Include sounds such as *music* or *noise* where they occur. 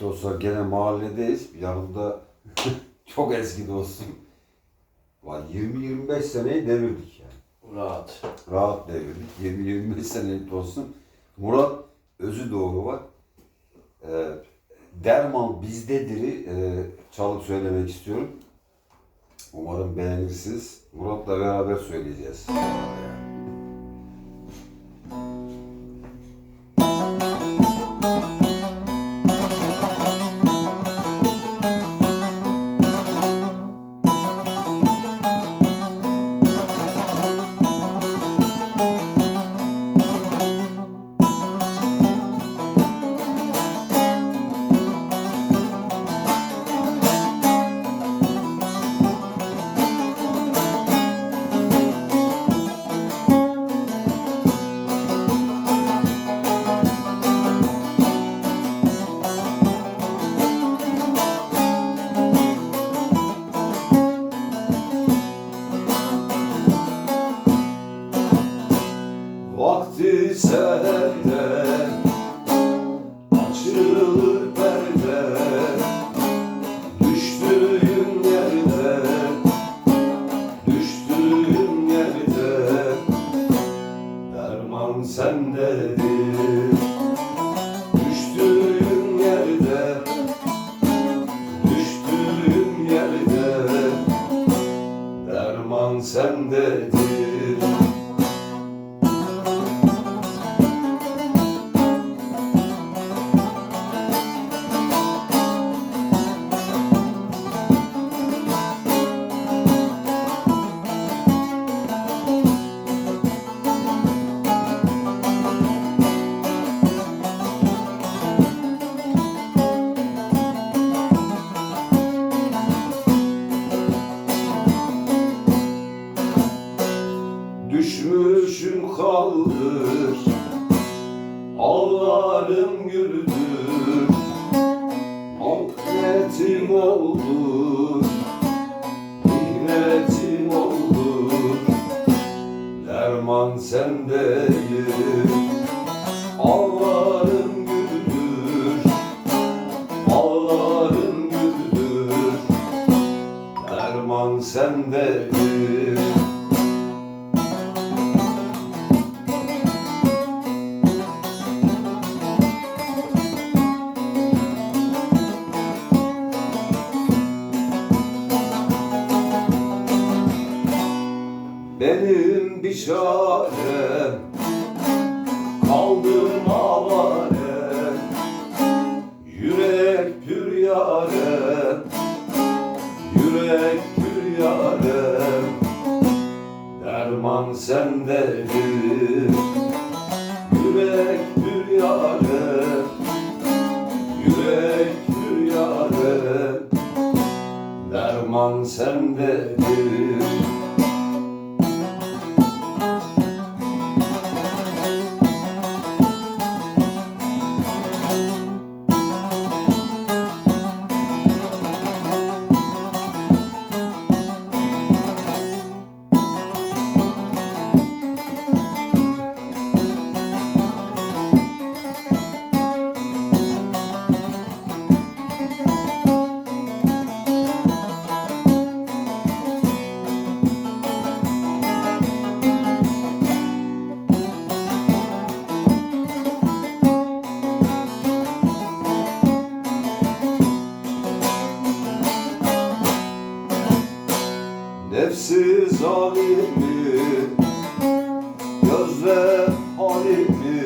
dostlar gene mahalledeyiz. Yanımda *laughs* çok eski dostum. Var 20-25 seneyi devirdik yani. Rahat. Rahat devirdik. 20-25 senelik dostum. Murat Özü Doğru var. Ee, Derman bizdedir'i e, çalıp söylemek istiyorum. Umarım beğenirsiniz. Murat'la beraber söyleyeceğiz. Vakti sende. Açılır perde Düştüğüm yerde. Düştüğüm yerde Derman sendedir. Düştüğüm yerde Düştüğüm yerde Derman sendedir Ağlarım güldür Mihnetim oldu Mihnetim oldu Derman sendeyim Ağlarım güldür Ağlarım güldür Derman sendedir Benim bir çarem. Kaldım avare. Yürek pür yarem. Yürek pür yarem. Derman sendedir Yürek pür yarem. Yürek pür yarem. Derman sendedir zalimi Gözle halimi